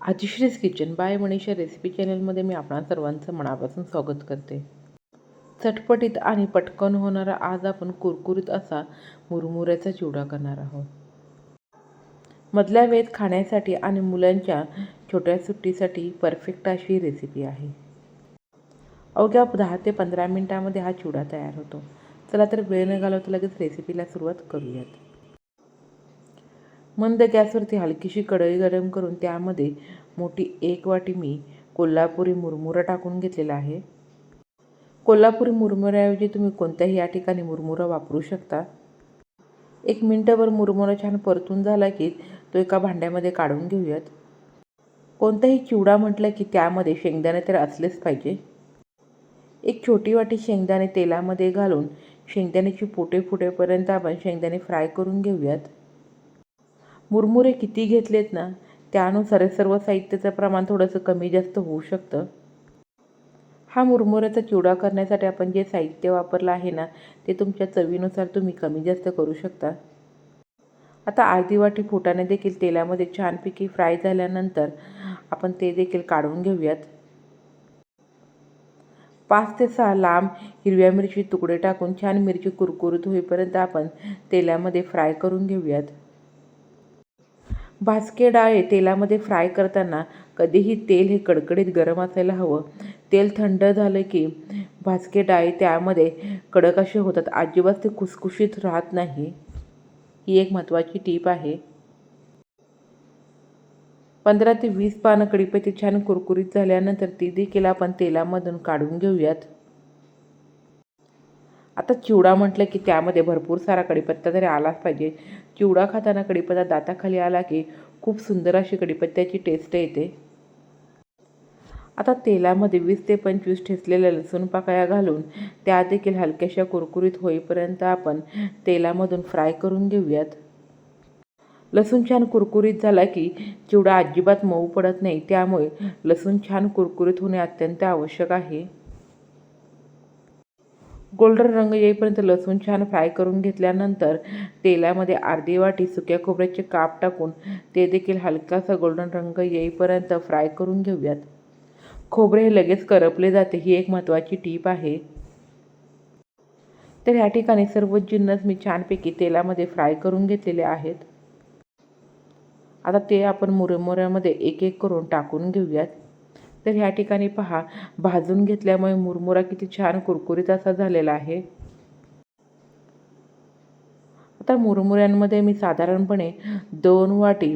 आतिश्रीज kitchen by Manisha recipe चॅनलमध्ये मी आपणा सर्वांचं मनापासून स्वागत करते. चटपटीत आणि पटकन होणारा आज आपण कुरकुरीत असा मुरमुऱ्याचा चिवडा करणार आहोत. मधल्या वेळेत खाण्यासाठी आणि मुलांच्या छोट्या सुट्टीसाठी परफेक्ट अशी रेसिपी आहे. अवघ्या दहा ते पंधरा मिनटामध्ये हा चिवडा तयार होतो. चला तर वेळ न घालवता लगेच रेसिपीला सुरुवात करूयात. मंद गॅसवरती हलकीशी कढई गरम करून त्यामध्ये मोठी एक वाटी मी कोल्हापुरी मुरमुरा टाकून घेतलेला आहे. कोल्हापुरी मुरमुऱ्याऐवजी तुम्ही कोणत्याही या ठिकाणी मुरमुरा वापरू शकता. एक मिनटंभर मुरमुरा छान परतून झाला की तो एका भांड्यामध्ये काढून घेऊयात. कोणताही चिवडा म्हटलं की त्यामध्ये शेंगदाणे तर असलेच पाहिजे. एक छोटी वाटी शेंगदाणे तेलामध्ये घालून शेंगदाण्याची पोटे फुटेपर्यंत आपण शेंगदाणे फ्राय करून घेऊयात. मुरमुरे किती घेतलेत ना त्यानुसार सर्व साहित्याचं प्रमाण थोडंसं कमी जास्त होऊ शकतं. हा मुरमुऱ्याचा चिवडा करण्यासाठी आपण जे साहित्य वापरलं आहे ना ते तुमच्या चवीनुसार तुम्ही कमी जास्त करू शकता. आता अर्धी वाटी फुटाणे देखील तेलामध्ये छानपैकी फ्राय झाल्यानंतर आपण ते देखील काढून घेऊयात. पाच ते सहा लांब हिरव्या मिरची तुकडे टाकून छान मिरची कुरकुरीत होईपर्यंत आपण तेलामध्ये फ्राय करून घेऊयात. भाजके डाळे तेलामध्ये फ्राय करताना कधीही तेल हे कडकडीत गरम असायला हवं. तेल थंड झालं की भाजके डाळे त्यामध्ये कडक असे होतात. अजिबात ते खुसखुशीत राहत नाही. ही एक महत्त्वाची टीप आहे. पंधरा ते वीस पानं कढीपत्ते छान कुरकुरीत झाल्यानंतर ती देखील आपण तेलामधून काढून घेऊयात. आता चिवडा म्हटलं की त्यामध्ये भरपूर सारा कडीपत्ता तरी आलाच पाहिजे. चिवडा खाताना कढीपत्ता दाताखाली आला की खूप सुंदर अशी कढीपत्त्याची टेस्ट येते. आता तेलामध्ये वीस ते पंचवीस ठेचलेल्या लसूण पाकळ्या घालून त्या देखील हलक्याशा कुरकुरीत होईपर्यंत आपण तेलामधून फ्राय करून घेऊयात. लसूण छान कुरकुरीत झाला की चिवडा अजिबात मऊ पडत नाही त्यामुळे लसूण छान कुरकुरीत होणे अत्यंत आवश्यक आहे. गोल्डन रंग येईपर्यंत लसूण छान फ्राय करून घेतल्यानंतर तेलामध्ये अर्धी वाटी सुक्या खोबऱ्याचे काप टाकून ते देखील हलकासा गोल्डन रंग येईपर्यंत फ्राय करून घेऊयात. खोबरे हे लगेच करपले जाते ही एक महत्त्वाची टीप आहे. तर ह्या ठिकाणी सर्व जिन्नस मी छानपैकी तेलामध्ये फ्राय करून घेतलेले आहेत. आता ते आपण मुरमुऱ्यामध्ये एक एक करून टाकून घेऊयात. तर ह्या ठिकाणी पहा भाजून घेतल्यामुळे मुरमुरा किती छान कुरकुरीत असा झालेला आहे. आता मुरमुऱ्यांमध्ये मी साधारणपणे दोन वाटी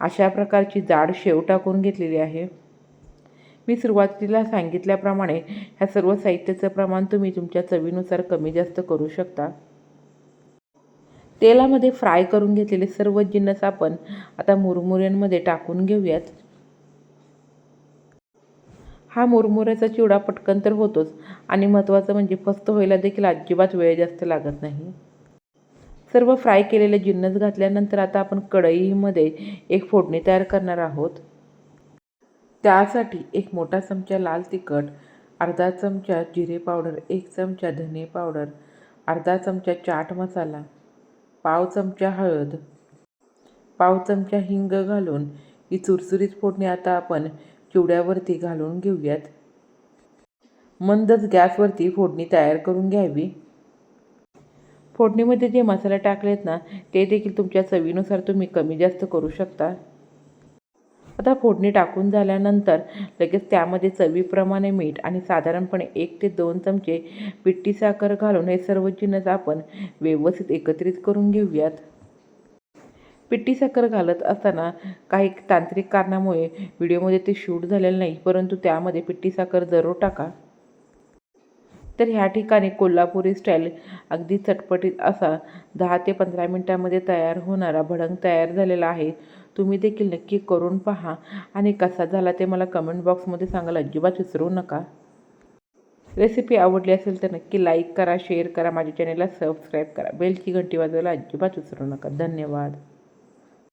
अशा प्रकारची जाड शेव टाकून घेतलेली आहे. मी सुरुवातीला सांगितल्याप्रमाणे ह्या सर्व साहित्याचं प्रमाण तुम्ही तुमच्या चवीनुसार कमी जास्त करू शकता. तेलामध्ये फ्राय करून घेतलेले सर्व जिन्नस आपण आता मुरमुऱ्यांमध्ये टाकून घेऊयात. हा मुरमुऱ्याचा चिवडा पटकन तर होतोच. आणि महत्त्वाचं म्हणजे फस्त व्हायला देखील अजिबात वेळ जास्त लागत नाही. सर्व फ्राय केलेले जिन्नस घातल्यानंतर आता आपण कढईमध्ये एक फोडणी तयार करणार आहोत. त्यासाठी एक मोठा चमचा लाल तिखट अर्धा चमचा जिरे पावडर एक चमचा धने पावडर अर्धा चमचा चाट मसाला पाव चमचा हळद पाव चमचा हिंग घालून ही चुरचुरीत फोडणी आता आपण चिवड्यावरती घालून घेऊयात. मंदच गॅसवरती फोडणी तयार करून घ्यावी. फोडणीमध्ये जे मसाले टाकलेत ना ते देखील तुमच्या चवीनुसार तुम्ही कमी जास्त करू शकता. आता फोडणी टाकून झाल्यानंतर लगेच त्यामध्ये चवीप्रमाणे मीठ आणि साधारणपणे एक ते दोन चमचे पिट्टी साखर घालून हे सर्व जिन्नस आपण व्यवस्थित एकत्रित करून घेऊयात. पिट्टी साखर घालत असताना काही तांत्रिक कारणामुळे व्हिडिओमध्ये ते शूट झालेलं नाही परंतु त्यामध्ये पिट्टी साखर जरूर टाका. तर ह्या ठिकाणी कोल्हापुरी स्टाईल अगदी चटपटीत असा दहा ते पंधरा मिनटामध्ये तयार होणारा भडंग तयार झालेला आहे. तुम्ही देखील नक्की करून पहा आणि कसा झाला ते मला कमेंट बॉक्समध्ये सांगायला अजिबात विसरू नका. रेसिपी आवडली असेल तर नक्की लाईक करा शेअर करा माझ्या चॅनेलला सबस्क्राईब करा. बेलची घंटी वाजवायला अजिबात विसरू नका. धन्यवाद.